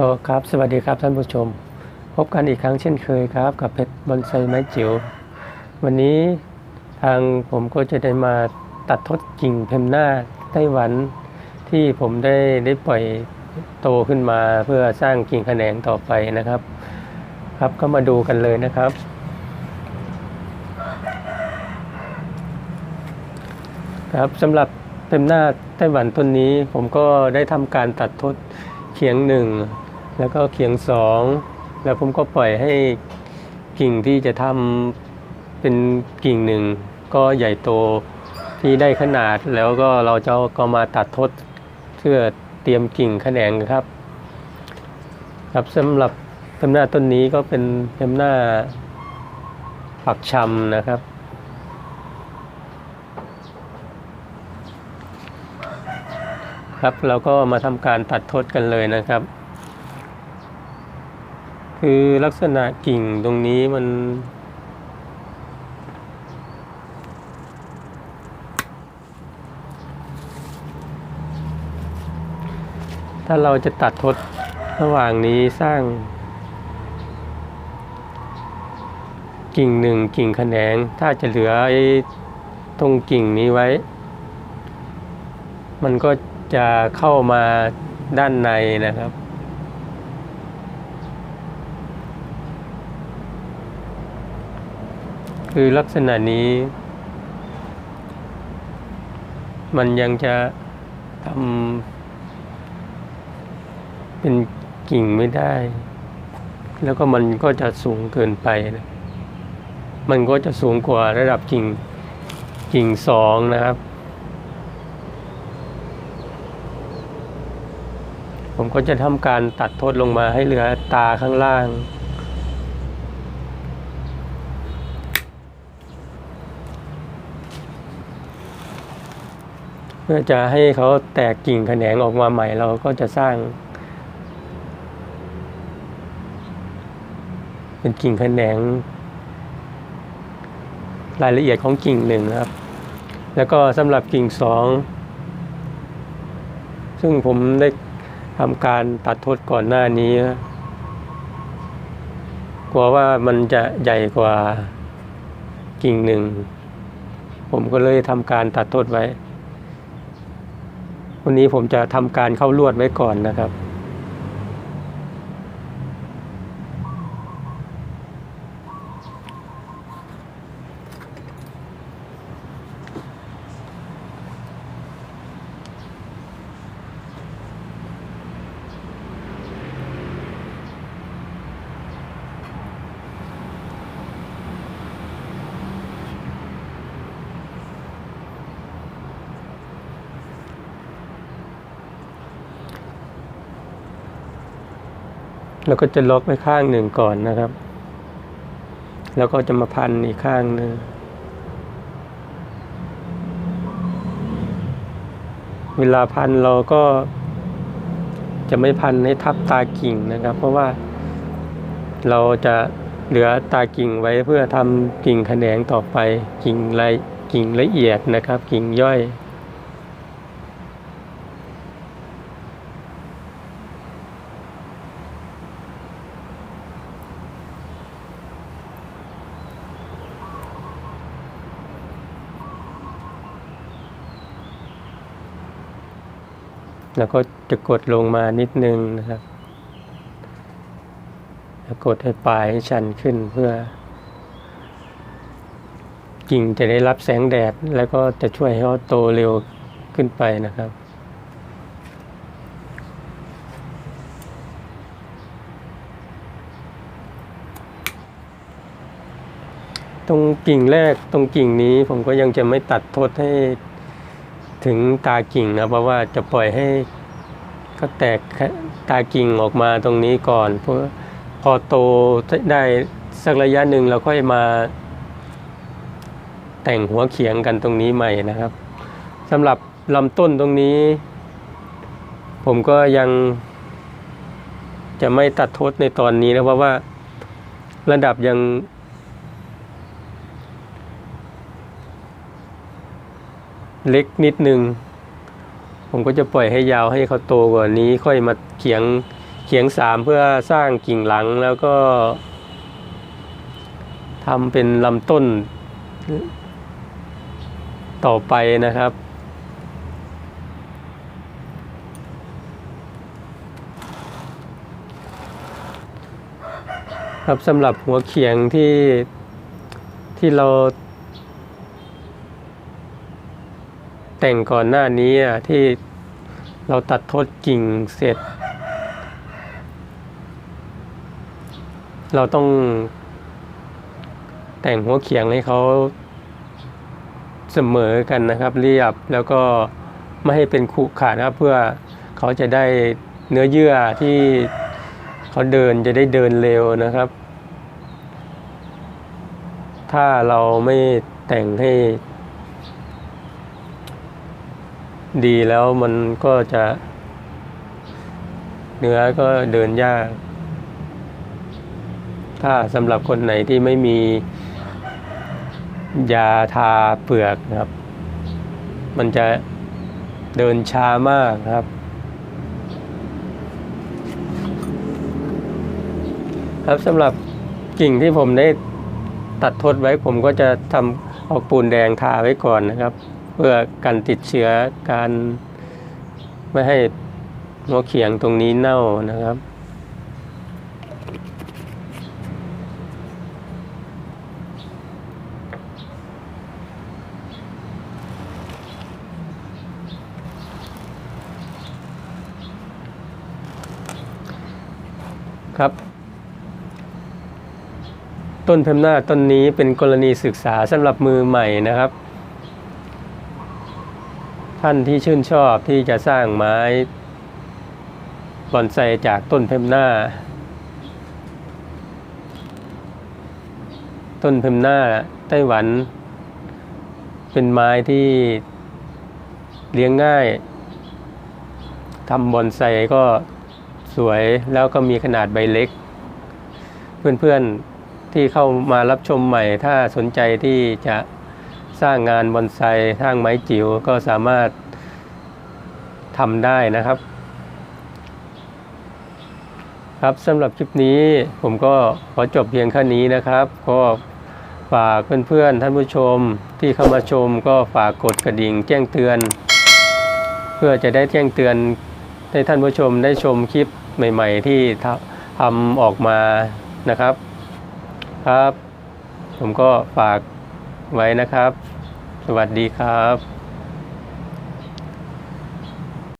ก็ครับสวัสดีครับท่านผู้ชม พบกันอีกครั้งเช่นเคยครับ กับเพชรบอนไซไม้จิ๋ววันนี้ทางผมก็จะได้มาตัดทดกิ่งเพมหน้าไต้หวัน ที่ผมได้ได้ปล่อยโตขึ้นมาเพื่อสร้างกิ่งแขนงต่อไปนะครับ ครับก็มาดูกันเลยนะครับครับสำหรับเต็มหน้าไต้หวันต้นนี้ผมก็ได้ทำการตัดทด เขียงหนึ่งแล้วก็เขียงสองแล้วผมก็ปล่อยให้กิ่งที่จะทำเป็นกิ่งหนึ่งก็ใหญ่โตที่ได้ขนาดแล้วก็เราจะก็มาตัดทดเพื่อเตรียมกิ่งแขนงครับครับสำหรับเต็มหน้าต้นนี้ก็เป็นเต็มหน้าผักชำนะครับ ครับ เราก็มาทำการตัดทดกันเลยนะครับ คือลักษณะกิ่งตรงนี้มัน ถ้าเราจะตัดทดระหว่างนี้สร้าง กิ่งหนึ่งกิ่งแขนง ถ้าจะเหลือไอ้ตรงกิ่งนี้ไว้ มันก็ จะเข้ามาด้านในนะครับ คือลักษณะนี้ มันยังจะทำเป็นกิ่งไม่ได้ แล้วก็มันก็จะสูงเกินไปนะมันก็จะสูงกว่าระดับกิ่งกิ่งสองนะครับ ผมก็จะทำการตัดโทษลงมาให้เหลือตาข้างล่าง เพื่อจะให้เขาแตกกิ่งแขนงออกมาใหม่เราก็จะสร้าง เป็นกิ่งแขนง รายละเอียดของกิ่งหนึ่งครับ แล้วก็สำหรับกิ่งสองซึ่งผมได้ ทำการตัดทดก่อนหน้านี้นะกลัวว่ามันจะใหญ่กว่ากิ่งหนึ่ง ผมก็เลยทำการตัดทดไว้ วันนี้ผมจะทำการเข้าลวดไว้ก่อนนะครับ แล้วก็จะล็อกไว้ข้างหนึ่งก่อนนะครับ แล้วก็จะมาพันอีกข้างหนึ่งเวลาพันเราก็จะไม่พันให้ทับตากิ่งนะครับ เพราะว่าเราจะเหลือตากิ่งไว้เพื่อทำกิ่งแขนงต่อไปกิ่งละกิ่งละเอียดนะครับ กิ่งย่อย แล้วก็จะกดลงมานิดนึงนะครับแล้วกดให้ปลายให้ชันขึ้นเพื่อกิ่งจะได้รับแสงแดด แล้วก็จะช่วยให้เขาโตเร็วขึ้นไปนะครับ ตรงกิ่งแรกตรงกิ่งนี้ผมก็ยังจะไม่ตัดทดให้ ถึงตากิ่งนะเพราะว่าจะปล่อยให้เขาแตกตากิ่งออกมาตรงนี้ก่อน เพราะพอโตได้สักระยะหนึ่งเราค่อยมา แต่งหัวเขียงกันตรงนี้ใหม่นะครับสำหรับลำต้นตรงนี้ ผมก็ยังจะไม่ตัดทดในตอนนี้นะเพราะว่าระดับยัง เล็กนิดนึง ผมก็จะปล่อยให้ยาวให้เขาโตกว่านี้ค่อยมาเขียงเขียงสามเพื่อสร้างกิ่งหลังแล้วก็ทำเป็นลำต้นต่อไปนะครับ ครับสำหรับหัวเขียงที่ที่เรา แต่งก่อนหน้านี้ที่เราตัดทดกิ่งเสร็จ เราต้องแต่งหัวเขียงให้เขาเสมอกันนะครับ เรียบแล้วก็ไม่ให้เป็นขรุขระนะครับเพื่อเขาจะได้เนื้อเยื่อที่เขาเดินจะได้เดินเร็วนะครับ ถ้าเราไม่แต่งให้ ดีแล้วมันก็จะ เนื้อก็เดินยาก ถ้าสำหรับคนไหนที่ไม่มียาทาเปลือกนะครับ มันจะเดินช้ามากครับครับสำหรับกิ่งที่ผมได้ตัดทดไว้ผมก็จะทำเอาปูนแดงทาไว้ก่อนนะครับ เพื่อกันติดเชื้อการไม่ให้หัวเขียงตรงนี้เน่านะครับครับ ต้นเพมหน้าต้นนี้เป็นกรณีศึกษาสำหรับมือใหม่นะครับ ท่านที่ชื่นชอบที่จะสร้างไม้บอนไซจากต้นเพมหน้า ต้นเพมหน้าไต้หวัน เป็นไม้ที่เลี้ยงง่ายทำบอนไซก็สวยแล้วก็มีขนาดใบเล็ก เพื่อนๆที่เข้ามารับชมใหม่ถ้าสนใจที่จะ สร้างงานบอนไซสร้างไม้จิ๋วก็สามารถทำได้นะครับ ครับสำหรับคลิปนี้ผมก็ขอจบเพียงแค่นี้นะครับ ก็ฝากเพื่อนๆท่านผู้ชมที่เข้ามาชมก็ฝากกดกระดิ่งแจ้งเตือน เพื่อจะได้แจ้งเตือนให้ท่านผู้ชมได้ชมคลิปใหม่ๆที่ทำทำออกมานะครับ ครับ ผมก็ฝาก ไว้นะครับ สวัสดีครับ